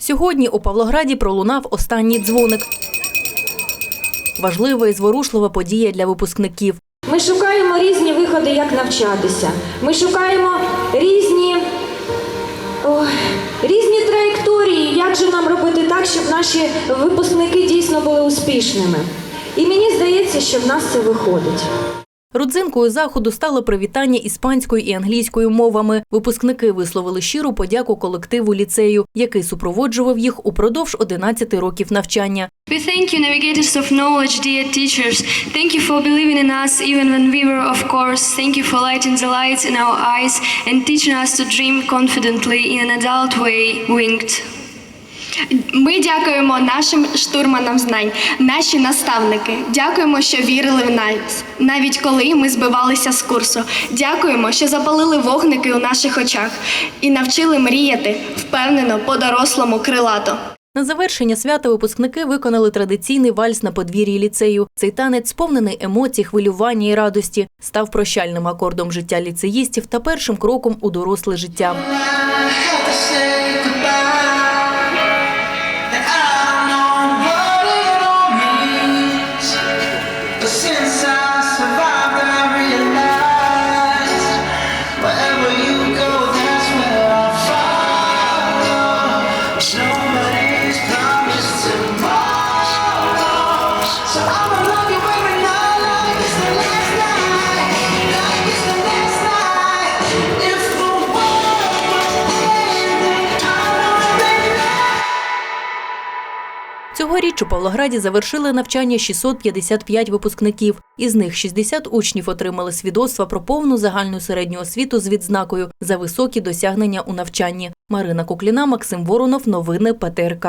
Сьогодні у Павлограді пролунав останній дзвоник. Важлива і зворушлива подія для випускників. Ми шукаємо різні виходи, як навчатися. Ми шукаємо різні, ой, різні траєкторії, як же нам робити так, щоб наші випускники дійсно були успішними. І мені здається, що в нас це виходить. Родзинкою заходу стало привітання іспанською і англійською мовами. Випускники висловили щиру подяку колективу ліцею, який супроводжував їх упродовж 11 років навчання. We thank you, navigators of knowledge, dear teachers. Thank you for believing in us even when we were off course. Thank you for lighting the lights in our eyes and teaching us to dream confidently in an adult way, winged. Ми дякуємо нашим штурманам знань, наші наставники. Дякуємо, що вірили в нас, навіть коли ми збивалися з курсу. Дякуємо, що запалили вогники у наших очах і навчили мріяти впевнено, по-дорослому крилато. На завершення свята випускники виконали традиційний вальс на подвір'ї ліцею. Цей танець, сповнений емоцій, хвилювання і радості, став прощальним акордом життя ліцеїстів та першим кроком у доросле життя. Цьогоріч у Павлограді завершили навчання 655 випускників. Із них 60 учнів отримали свідоцтва про повну загальну середню освіту з відзнакою за високі досягнення у навчанні. Марина Кукліна, Максим Воронов. Новини ПТРК.